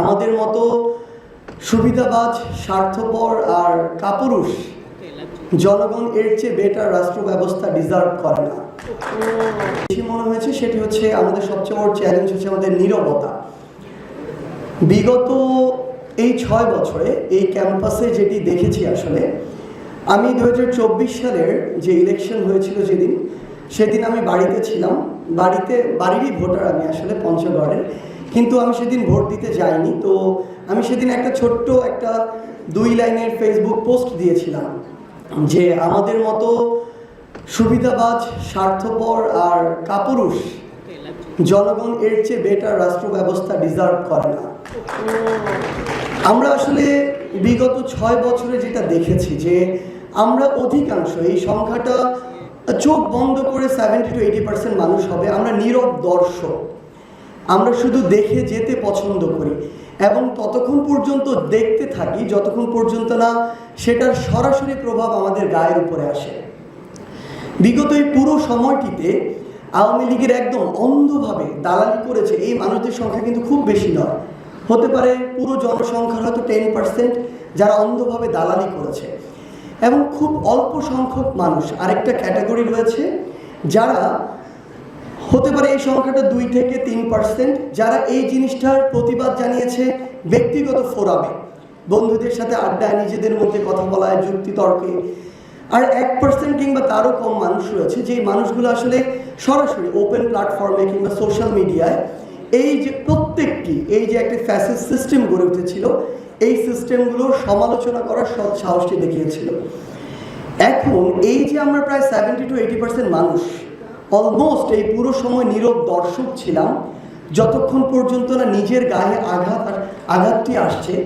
আমাদের মতো সুবিধাবাজ, স্বার্থপর আর কাপুরুষ জনগণ এর চেয়ে বেটার রাষ্ট্র ব্যবস্থা ডিজার্ভ করে না। বেশি মনে হয়েছে সেটি হচ্ছে আমাদের সবচেয়ে বড় চ্যালেঞ্জ হচ্ছে আমাদের নীরবতা। বিগত এই ছয় বছরে এই ক্যাম্পাসে যেটি দেখেছি আসলে, আমি দু হাজার চব্বিশ সালের যে ইলেকশন হয়েছিল যেদিন, সেদিন আমি বাড়িতে ছিলাম। বাড়িতে, বাড়িরই ভোটার আমি আসলে পঞ্চগড়ের। কিন্তু আমি সেদিন ভোট দিতে যাইনি, তো আমি সেদিন একটা ছোট্ট একটা দুই লাইনের ফেসবুক পোস্ট দিয়েছিলাম যে আমাদের মতো সুবিধাবাজ, স্বার্থপর আর কাপুরুষ জনগণ এর চেয়ে বেটার রাষ্ট্র ব্যবস্থা ডিজার্ভ করে না। আমরা আসলে বিগত ছয় বছরে যেটা দেখেছি যে আমরা অধিকাংশ, এই সংখ্যাটা চোখ বন্ধ করে সেভেন্টি টু এইটি পার্সেন্ট মানুষ হবে, আমরা নীরব দর্শক। আমরা শুধু দেখে যেতে পছন্দ করি এবং ততক্ষণ পর্যন্ত দেখতে থাকি, যতক্ষণ পর্যন্ত না সেটার সরাসরি প্রভাব আমাদের গায়ের উপরে আসে। বিগত এই পুরো সময়টিতে আওয়ামী লীগের একদম অন্ধভাবে দালালি করেছে এই মানুষদের সংখ্যা কিন্তু খুব বেশি নয়। হতে পারে পুরো জনসংখ্যার হয়তো টেন পার্সেন্ট যারা অন্ধভাবে দালালি করেছে। এবং খুব অল্প সংখ্যক মানুষ, আরেকটা ক্যাটাগরি রয়েছে যারা হতে পারে এই সংখ্যাটা দুই থেকে তিন পার্সেন্ট যারা এই জিনিসটার প্রতিবাদ জানিয়েছে ব্যক্তিগত ফোরামে, বন্ধুদের সাথে আড্ডায়, নিজেদের মধ্যে কথা বলায় যুক্তি তর্কে, আর এক পার্সেন্ট কিংবা তারও কম মানুষ রয়েছে যে মানুষগুলো আসলে সরাসরি ওপেন প্ল্যাটফর্মে কিংবা সোশ্যাল মিডিয়ায় এই যে প্রত্যেকটি, এই যে একটা ফ্যাসিস সিস্টেম গড়ে উঠেছিল, এই সিস্টেমগুলোর সমালোচনা করার সৎ সাহসটি দেখিয়েছিল। এখন এই যে আমরা প্রায় সেভেন্টি টু এইটি পার্সেন্ট মানুষ অলমোস্ট এই পুরো সময় নীরব দর্শক ছিলাম। যতক্ষণ পর্যন্ত না নিজের গায়ে আঘাত আর- আঘাতটি আসছে,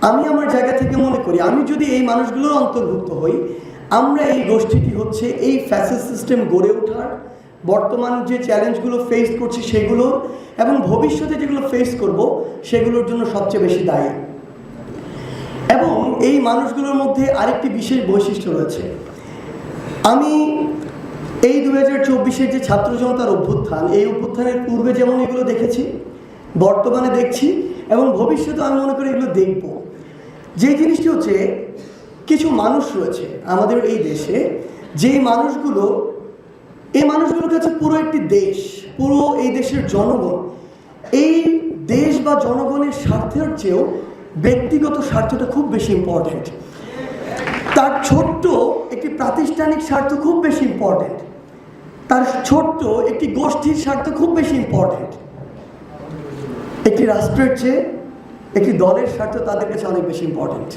আমি আমার জায়গা থেকে মনে করি, আমি যদি এই মানুষগুলোর অন্তর্ভুক্ত হই, আমরা এই গোষ্ঠীটি হচ্ছে এই ফ্যাসিস সিস্টেম গড়ে ওঠার, বর্তমান যে চ্যালেঞ্জগুলো ফেস করছি সেগুলোর এবং ভবিষ্যতে যেগুলো ফেস করব, সেগুলোর জন্য সবচেয়ে বেশি দায়ী। এবং এই মানুষগুলোর মধ্যে আরেকটি বিশেষ বৈশিষ্ট্য রয়েছে। আমি হাজার চব্বিশের যে ছাত্র জনতার অভ্যুত্থান, এই অভ্যুত্থানের পূর্বে যেমন এগুলো দেখেছি, বর্তমানে দেখছি এবং ভবিষ্যতে আমি মনে করি এগুলো দেখব। যে জিনিসটি হচ্ছে, কিছু মানুষ রয়েছে আমাদের এই দেশে, যেই মানুষগুলো, এই মানুষগুলোর কাছে পুরো একটি দেশ, পুরো এই দেশের জনগণ, এই দেশ বা জনগণের স্বার্থের চেয়েও ব্যক্তিগত স্বার্থটা খুব বেশি ইম্পর্টেন্ট তার ছোট্ট একটি প্রাতিষ্ঠানিক স্বার্থ খুব বেশি ইম্পর্ট্যান্ট তার ছোট্ট একটি গোষ্ঠীর স্বার্থ খুব বেশি ইম্পর্টেন্ট একটি রাষ্ট্রের চেয়ে একটি দলের স্বার্থ তাদের কাছে অনেক বেশি ইম্পর্ট্যান্ট